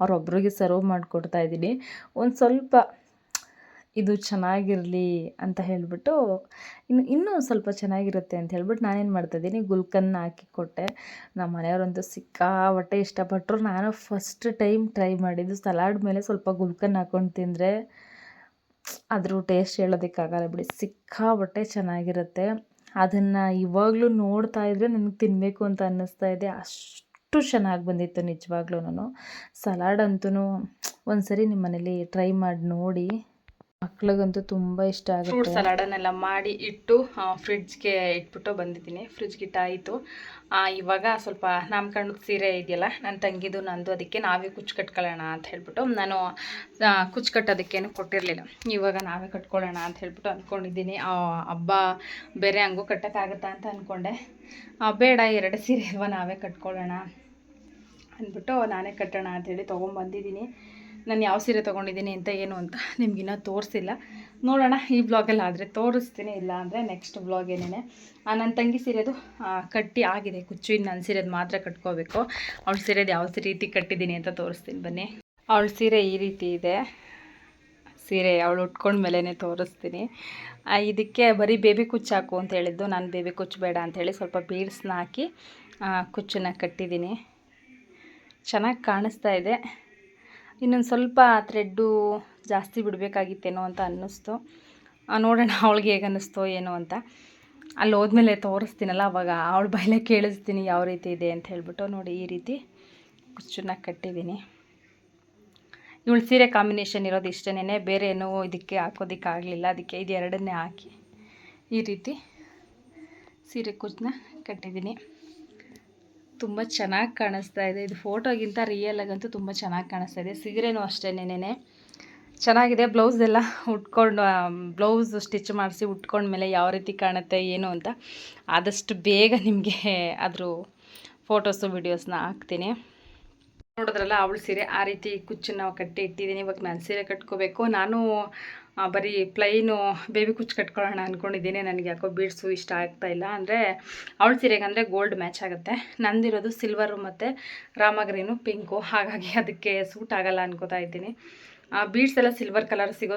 ಅವರೊಬ್ರಿಗೆ ಸರ್ವ್ ಮಾಡಿಕೊಡ್ತಾ ಇದ್ದೀನಿ. ಒಂದು ಸ್ವಲ್ಪ ಇದು ಚೆನ್ನಾಗಿರಲಿ ಅಂತ ಹೇಳಿಬಿಟ್ಟು, ಇನ್ನು, ಇನ್ನೂ ಸ್ವಲ್ಪ ಚೆನ್ನಾಗಿರುತ್ತೆ ಅಂತ ಹೇಳ್ಬಿಟ್ಟು ನಾನೇನು ಮಾಡ್ತಾಯಿದ್ದೀನಿ ಗುಲ್ಕನ್ನ ಹಾಕಿ ಕೊಟ್ಟೆ. ನಮ್ಮ ಮನೆಯವರಂತೂ ಸಿಕ್ಕಾಪಟ್ಟೆ ಇಷ್ಟಪಟ್ಟರು. ನಾನು ಫಸ್ಟ್ ಟೈಮ್ ಟ್ರೈ ಮಾಡಿದ್ದು ಸಲಾಡ್ ಮೇಲೆ ಸ್ವಲ್ಪ ಗುಲ್ಕನ್ ಹಾಕ್ಕೊಂಡು ತಿಂದರೆ ಅದ್ರ ಟೇಸ್ಟ್ ಹೇಳೋದಕ್ಕಾಗಲ್ಲ ಬಿಡಿ, ಸಿಕ್ಕಾಪಟ್ಟೆ ಚೆನ್ನಾಗಿರುತ್ತೆ. ಅದನ್ನು ಇವಾಗಲೂ ನೋಡ್ತಾ ಇದ್ದರೆ ನನಗೆ ತಿನ್ನಬೇಕು ಅಂತ ಅನ್ನಿಸ್ತಾ ಇದೆ. ಅಷ್ಟು ಚೆನ್ನಾಗಿ ಬಂದಿತ್ತು ನಿಜವಾಗ್ಲೂ ಸಲಾಡ್ ಅಂತೂ ಒಂದು ಸರಿ ನಿಮ್ಮ ಮನೇಲಿ ಟ್ರೈ ಮಾಡಿ ನೋಡಿ. ಮಕ್ಳಿಗಂತೂ ತುಂಬ ಇಷ್ಟ ಆಗುತ್ತೆ. ಫ್ರೂಟ್ ಸಲಾಡ್ ಸಲಾಡನ್ನೆಲ್ಲ ಮಾಡಿ ಇಟ್ಟು ಫ್ರಿಡ್ಜ್ಗೆ ಇಟ್ಬಿಟ್ಟು ಬಂದಿದ್ದೀನಿ. ಫ್ರಿಡ್ಜ್ಗೆ ಇಟ್ಟಾಯಿತು ಇವಾಗ ಸ್ವಲ್ಪ ನಾಮಕರಣದ ಸೀರೆ ಇದೆಯಲ್ಲ ನನ್ನ ತಂಗಿದು, ನಂದು, ಅದಕ್ಕೆ ನಾವೇ ಕುಚ್ಚು ಕಟ್ಕೊಳ್ಳೋಣ ಅಂತ ಹೇಳ್ಬಿಟ್ಟು ನಾನು ಕುಚ್ಚು ಕಟ್ಟೋದಕ್ಕೇನು ಕೊಟ್ಟಿರಲಿಲ್ಲ. ಇವಾಗ ನಾವೇ ಕಟ್ಕೊಳ್ಳೋಣ ಅಂತ ಹೇಳ್ಬಿಟ್ಟು ಅಂದ್ಕೊಂಡಿದ್ದೀನಿ. ಆ, ಹಬ್ಬ ಬೇರೆ ಹಂಗೂ ಕಟ್ಟೋಕ್ಕಾಗತ್ತಾ ಅಂತ ಅಂದ್ಕೊಂಡೆ ಬೇಡ, ಎರಡು ಸೀರೆ ಅಲ್ವಾ ನಾವೇ ಕಟ್ಕೊಳ್ಳೋಣ ಅಂದ್ಬಿಟ್ಟು ನಾನೇ ಕಟ್ಟೋಣ ಅಂಥೇಳಿ ತೊಗೊಂಬಂದಿದ್ದೀನಿ. ನಾನು ಯಾವ ಸೀರೆ ತೊಗೊಂಡಿದ್ದೀನಿ ಅಂತ ಏನು ಅಂತ ನಿಮ್ಗಿನ್ನೂ ತೋರಿಸಿಲ್ಲ. ನೋಡೋಣ ಈ ಬ್ಲಾಗಲ್ಲಿ ಆದರೆ ತೋರಿಸ್ತೀನಿ, ಇಲ್ಲ ಅಂದರೆ ನೆಕ್ಸ್ಟ್ ಬ್ಲಾಗ್ ಏನೇ ನನ್ನ ತಂಗಿ ಸೀರೆದು ಕಟ್ಟಿ ಆಗಿದೆ, ಕುಚ್ಚು. ಇನ್ನು ನನ್ನ ಸೀರೆದು ಮಾತ್ರ ಕಟ್ಕೋಬೇಕು. ಅವಳ ಸೀರೆದು ಯಾವ ರೀತಿ ಕಟ್ಟಿದ್ದೀನಿ ಅಂತ ತೋರಿಸ್ತೀನಿ ಬನ್ನಿ. ಅವಳ ಸೀರೆ ಈ ರೀತಿ ಇದೆ. ಸೀರೆ ಅವಳು ಉಟ್ಕೊಂಡ ಮೇಲೇ ತೋರಿಸ್ತೀನಿ. ಇದಕ್ಕೆ ಬರೀ ಬೇಬಿ ಕುಚ್ಚು ಹಾಕು ಅಂತ ಹೇಳಿದ್ದು. ನಾನು ಬೇಬಿ ಕುಚ್ಚು ಬೇಡ ಅಂಥೇಳಿ ಸ್ವಲ್ಪ ಬೀಡ್ಸ್ನ ಹಾಕಿ ಕುಚ್ಚನ್ನ ಕಟ್ಟಿದ್ದೀನಿ. ಚೆನ್ನಾಗಿ ಕಾಣಿಸ್ತಾ ಇದೆ. ಇನ್ನೊಂದು ಸ್ವಲ್ಪ ಥ್ರೆಡ್ಡು ಜಾಸ್ತಿ ಬಿಡಬೇಕಾಗಿತ್ತೇನೋ ಅಂತ ಅನ್ನಿಸ್ತು. ನೋಡೋಣ ಅವಳಿಗೆ ಹೇಗೆ ಅನ್ನಿಸ್ತೋ ಏನೋ ಅಂತ. ಅಲ್ಲಿ ಹೋದ್ಮೇಲೆ ತೋರಿಸ್ತೀನಲ್ಲ, ಅವಾಗ ಅವಳ ಬಾಯಲ್ಲೇ ಕೇಳಿಸ್ತೀನಿ ಯಾವ ರೀತಿ ಇದೆ ಅಂತ ಹೇಳ್ಬಿಟ್ಟು ನೋಡಿ ಈ ರೀತಿ ಕುಚ್ಚನ್ನ ಕಟ್ಟಿದ್ದೀನಿ. ಇವಳು ಸೀರೆ ಕಾಂಬಿನೇಷನ್ ಇರೋದು ಇಷ್ಟನೇ ಬೇರೆ ಏನೋ ಇದಕ್ಕೆ ಹಾಕೋದಕ್ಕಾಗಲಿಲ್ಲ ಅದಕ್ಕೆ ಇದು ಎರಡನ್ನೇ ಹಾಕಿ ಈ ರೀತಿ ಸೀರೆ ಕುಚ್ಚನ್ನ ಕಟ್ಟಿದ್ದೀನಿ. ತುಂಬ ಚೆನ್ನಾಗಿ ಕಾಣಿಸ್ತಾ ಇದೆ. ಇದು ಫೋಟೋಗಿಂತ ರಿಯಲ್ ಆಗಂತೂ ತುಂಬ ಚೆನ್ನಾಗಿ ಕಾಣಿಸ್ತಾ ಇದೆ. ಸೀರೆನೂ ಅಷ್ಟೇ ನೆನೆ ಚೆನ್ನಾಗಿದೆ. ಬ್ಲೌಸ್ ಎಲ್ಲ ಉಟ್ಕೊಂಡು ಬ್ಲೌಸ್ ಸ್ಟಿಚ್ ಮಾಡಿಸಿ ಉಟ್ಕೊಂಡ್ಮೇಲೆ ಯಾವ ರೀತಿ ಕಾಣುತ್ತೆ, ಏನು ಅಂತ ಆದಷ್ಟು ಬೇಗ ನಿಮಗೆ ಅದ್ರ ಫೋಟೋಸು, ವಿಡಿಯೋಸ್ನ ಹಾಕ್ತೀನಿ. ನೋಡಿದ್ರಲ್ಲ, ಅವಳು ಸೀರೆ ಆ ರೀತಿ ಕುಚ್ಚನ್ನು ಕಟ್ಟಿ ಇಟ್ಟಿದ್ದೀನಿ ಇವಾಗ ನಾನು ಸೀರೆ ಕಟ್ಕೋಬೇಕು. ನಾನು ಬರೀ ಪ್ಲೈನು ಬೇಬಿ ಕುಚ್ಚು ಕಟ್ಕೊಳ್ಳೋಣ ಅಂದ್ಕೊಂಡಿದ್ದೀನಿ ನನಗೆ ಯಾಕೋ ಬೀಡ್ಸು ಇಷ್ಟ ಆಗ್ತಾ ಇಲ್ಲ. ಅಂದರೆ ಅವಳ ಸೀರೆಗೆ ಅಂದರೆ ಗೋಲ್ಡ್ ಮ್ಯಾಚ್ ಆಗುತ್ತೆ. ನಂದಿರೋದು ಸಿಲ್ವರು ಮತ್ತು ರಾಮಗ್ರೀನು ಪಿಂಕು ಹಾಗಾಗಿ ಅದಕ್ಕೆ ಸೂಟ್ ಆಗಲ್ಲ ಅನ್ಕೋತಾ ಇದ್ದೀನಿ. ಬೀಡ್ಸ್ ಎಲ್ಲ ಸಿಲ್ವರ್ ಕಲರ್ ಸಿಗೋ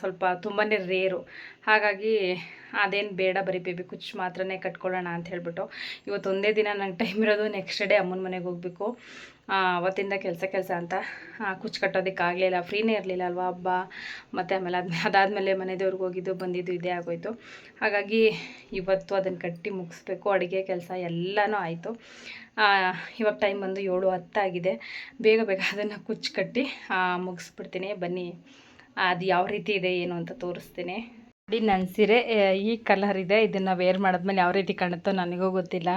ಸ್ವಲ್ಪ ತುಂಬಾ ರೇರು ಹಾಗಾಗಿ ಅದೇನು ಬೇಡ ಬರೀ ಬೇಬಿ ಕುಚ್ ಮಾತ್ರನೇ ಕಟ್ಕೊಳ್ಳೋಣ ಅಂತ ಹೇಳ್ಬಿಟ್ಟು ಇವತ್ತು ಒಂದೇ ದಿನ ನಂಗೆ ಟೈಮ್ ಇರೋದು ನೆಕ್ಸ್ಟ್ ಡೇ ಅಮ್ಮನ ಮನೆಗೆ ಹೋಗಬೇಕು. ಅವತ್ತಿಂದ ಕೆಲಸ ಕೆಲಸ ಅಂತ ಕುಚ್ ಕಟ್ಟೋದಕ್ಕಾಗಲಿಲ್ಲ ಫ್ರೀನೇ ಇರಲಿಲ್ಲ ಅಲ್ವಾ ಹಬ್ಬ. ಮತ್ತು ಆಮೇಲೆ ಅದ್ಮೇಲೆ ಅದಾದಮೇಲೆ ಮನೆದೇವ್ರಿಗೆ ಹೋಗಿದ್ದು, ಬಂದಿದ್ದು ಇದೇ ಆಗೋಯ್ತು. ಹಾಗಾಗಿ ಇವತ್ತು ಅದನ್ನು ಕಟ್ಟಿ ಮುಗಿಸ್ಬೇಕು, ಅಡುಗೆ ಕೆಲಸ ಎಲ್ಲನೂ ಆಯಿತು. ಇವಾಗ ಟೈಮ್ ಬಂದು ಏಳು ಹತ್ತಾಗಿದೆ ಬೇಗ ಬೇಗ ಅದನ್ನು ಕುಚ್ಚು ಕಟ್ಟಿ ಮುಗಿಸ್ಬಿಡ್ತೀನಿ. ಬನ್ನಿ. ಅದು ಯಾವ ರೀತಿ ಇದೆ, ಏನು ಅಂತ ತೋರಿಸ್ತೀನಿ. ನೋಡಿ ನನ್ನ ಸೀರೆ ಈ ಕಲರ್ ಇದೆ. ಇದನ್ನು ವೇರ್ ಮಾಡಿದ್ಮೇಲೆ ಯಾವ ರೀತಿ ಕಾಣುತ್ತೋ ನನಗೂ ಗೊತ್ತಿಲ್ಲ.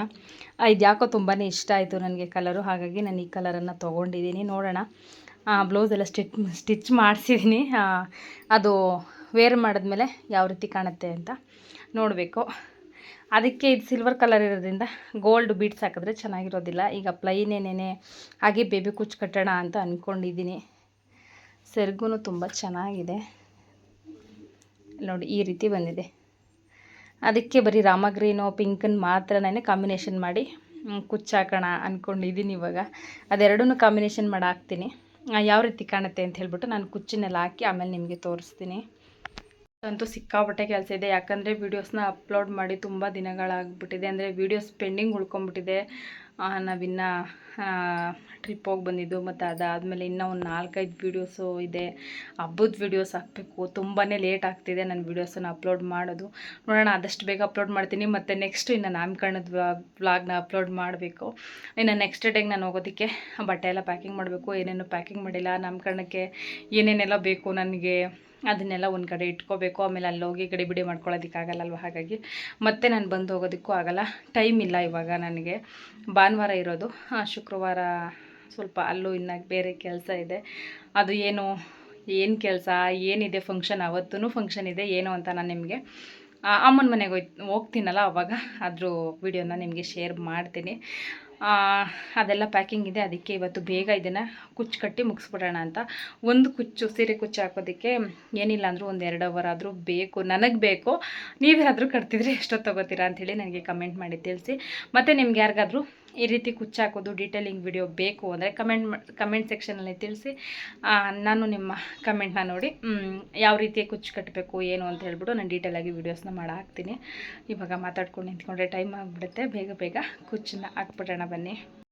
ಇದು ಯಾಕೋ ತುಂಬಾ ಇಷ್ಟ ಆಯಿತು ನನಗೆ ಕಲರು ಹಾಗಾಗಿ ನಾನು ಈ ಕಲರನ್ನು ತೊಗೊಂಡಿದ್ದೀನಿ. ನೋಡೋಣ. ಬ್ಲೌಸ್ ಎಲ್ಲ ಸ್ಟಿಚ್ ಸ್ಟಿಚ್ ಮಾಡಿಸಿದ್ದೀನಿ ಅದು ವೇರ್ ಮಾಡಿದ್ಮೇಲೆ ಯಾವ ರೀತಿ ಕಾಣುತ್ತೆ ಅಂತ ನೋಡಬೇಕು. ಅದಕ್ಕೆ ಇದು ಸಿಲ್ವರ್ ಕಲರ್ ಇರೋದ್ರಿಂದ ಗೋಲ್ಡ್ ಬೀಡ್ಸ್ ಹಾಕಿದ್ರೆ ಚೆನ್ನಾಗಿರೋದಿಲ್ಲ. ಈಗ ಪ್ಲೈನೇನೇನೆ ಹಾಗೆ ಬೇಬಿ ಕುಚ್ ಕಟ್ಟೋಣ ಅಂತ ಅಂದ್ಕೊಂಡಿದ್ದೀನಿ ಸೆರ್ಗೂ ತುಂಬ ಚೆನ್ನಾಗಿದೆ. ನೋಡಿ, ಈ ರೀತಿ ಬಂದಿದೆ. ಅದಕ್ಕೆ ಬರೀ ರಾಮಗ್ರೀನು ಪಿಂಕನ್ನು ಮಾತ್ರ ನಾನು ಕಾಂಬಿನೇಷನ್ ಮಾಡಿ ಕುಚ್ಚು ಹಾಕೋಣ ಅಂದ್ಕೊಂಡಿದ್ದೀನಿ ಇವಾಗ. ಅದೆರಡೂ ಕಾಂಬಿನೇಷನ್ ಮಾಡಿ ಹಾಕ್ತೀನಿ. ಯಾವ ರೀತಿ ಕಾಣುತ್ತೆ ಅಂತ ಹೇಳ್ಬಿಟ್ಟು ನಾನು ಕುಚ್ಚನ್ನೆಲ್ಲ ಹಾಕಿ ಆಮೇಲೆ ನಿಮಗೆ ತೋರಿಸ್ತೀನಿ. ಅಂತೂ ಸಿಕ್ಕಾಪಟ್ಟೆ ಕೆಲಸ ಇದೆ. ಯಾಕಂದರೆ ವೀಡಿಯೋಸ್ನ ಅಪ್ಲೋಡ್ ಮಾಡಿ ತುಂಬ ದಿನಗಳಾಗ್ಬಿಟ್ಟಿದೆ. ಅಂದರೆ ವೀಡಿಯೋಸ್ ಪೆಂಡಿಂಗ್ ಉಳ್ಕೊಂಬಿಟ್ಟಿದೆ ನಾವಿನ್ನ ಟ್ರಿಪ್ ಹೋಗಿ ಬಂದಿದ್ದು. ಮತ್ತು ಅದಾದಮೇಲೆ ಇನ್ನೂ ಒಂದು ನಾಲ್ಕೈದು ವೀಡಿಯೋಸು ಇದೆ. ಹಬ್ಬದ ವೀಡಿಯೋಸ್ ಹಾಕಬೇಕು. ತುಂಬಾ ಲೇಟ್ ಆಗ್ತಿದೆ ನನ್ನ ವೀಡಿಯೋಸನ್ನು ಅಪ್ಲೋಡ್ ಮಾಡೋದು. ನೋಡೋಣ, ಆದಷ್ಟು ಬೇಗ ಅಪ್ಲೋಡ್ ಮಾಡ್ತೀನಿ. ಮತ್ತು ನೆಕ್ಸ್ಟ್ ಇನ್ನು ನಾಮಕರಣದ ವ್ಲಾಗ್ ವ್ಲಾಗ್ನ ಅಪ್ಲೋಡ್ ಮಾಡಬೇಕು. ಇನ್ನು ನೆಕ್ಸ್ಟ್ ಡೇಗೆ ನಾನು ಹೋಗೋದಕ್ಕೆ ಬಟ್ಟೆ ಎಲ್ಲ ಪ್ಯಾಕಿಂಗ್ ಮಾಡಬೇಕು. ಏನೇನು ಪ್ಯಾಕಿಂಗ್ ಮಾಡಿಲ್ಲ. ನಾಮಕರಣಕ್ಕೆ ಏನೇನೆಲ್ಲ ಬೇಕು ನನಗೆ? ಅದನ್ನೆಲ್ಲ ಒಂದು ಕಡೆ ಇಟ್ಕೋಬೇಕು. ಆಮೇಲೆ ಅಲ್ಲಿ ಹೋಗಿ ಗಡಿಬಿಡಿ ಮಾಡ್ಕೊಳ್ಳೋದಕ್ಕಾಗಲ್ಲಲ್ವ ಹಾಗಾಗಿ ಮತ್ತೆ ನಾನು ಬಂದು ಹೋಗೋದಕ್ಕೂ ಆಗಲ್ಲ. ಟೈಮ್ ಇಲ್ಲ ಇವಾಗ ನನಗೆ. ಭಾನುವಾರ ಇರೋದು. ಶುಕ್ರವಾರ ಸ್ವಲ್ಪ ಅಲ್ಲೂ ಇನ್ನ ಬೇರೆ ಕೆಲಸ ಇದೆ. ಅದು ಏನು ಏನು ಕೆಲಸ, ಏನಿದೆ ಫಂಕ್ಷನ್ ಅವತ್ತೂ ಫಂಕ್ಷನ್ ಇದೆ. ಏನು ಅಂತ ನಾನು ನಿಮಗೆ ಅಮ್ಮನ ಮನೆಗೆ ಹೋಯ್ತು ಹೋಗ್ತೀನಲ್ಲ ಅವಾಗ. ಅದ್ರ ವಿಡಿಯೋನ ನಿಮಗೆ ಶೇರ್ ಮಾಡ್ತೀನಿ. ಅದೆಲ್ಲ ಪ್ಯಾಕಿಂಗ್ ಇದೆ. ಅದಕ್ಕೆ ಇವತ್ತು ಬೇಗ ಇದನ್ನು ಕುಚ್ಚು ಕಟ್ಟಿ ಮುಗಿಸ್ಬಿಡೋಣ ಅಂತ. ಒಂದು ಕುಚ್ಚು, ಸೀರೆ ಕುಚ್ಚು ಹಾಕೋದಕ್ಕೆ ಏನಿಲ್ಲ ಅಂದರೂ ಒಂದು ಎರಡು ಅವರ್ ಆದರೂ ಬೇಕು. ನನಗೆ ಬೇಕು. ನೀವೇನಾದರೂ ಕಟ್ತಿದ್ರೆ ಎಷ್ಟೊತ್ತು ತಗೋತೀರಾ ಅಂಥೇಳಿ ನನಗೆ ಕಮೆಂಟ್ ಮಾಡಿ ತಿಳಿಸಿ. ಮತ್ತು ನಿಮ್ಗೆ ಯಾರಿಗಾದ್ರೂ ಈ ರೀತಿ ಕುಚ್ಚು ಹಾಕೋದು ಡೀಟೇಲಿಂಗ್ ವಿಡಿಯೋ ಬೇಕು ಅಂದರೆ ಕಮೆಂಟ್ ಕಮೆಂಟ್ ಸೆಕ್ಷನಲ್ಲಿ ತಿಳಿಸಿ. ನಾನು ನಿಮ್ಮ ಕಮೆಂಟ್ನ ನೋಡಿ ಯಾವ ರೀತಿ ಕುಚ್ಚು ಕಟ್ಟಬೇಕು, ಏನು ಅಂತ ಹೇಳ್ಬಿಟ್ಟು ನಾನು ಡೀಟೇಲಾಗಿ ವೀಡಿಯೋಸ್ನ ಮಾಡಿ ಹಾಕ್ತೀನಿ. ಇವಾಗ ಮಾತಾಡ್ಕೊಂಡು ನಿಂತ್ಕೊಂಡ್ರೆ ಟೈಮ್ ಆಗಿಬಿಡುತ್ತೆ. ಬೇಗ ಬೇಗ ಕುಚ್ಚನ್ನ ಹಾಕ್ಬಿಡೋಣ ಬನ್ನಿ.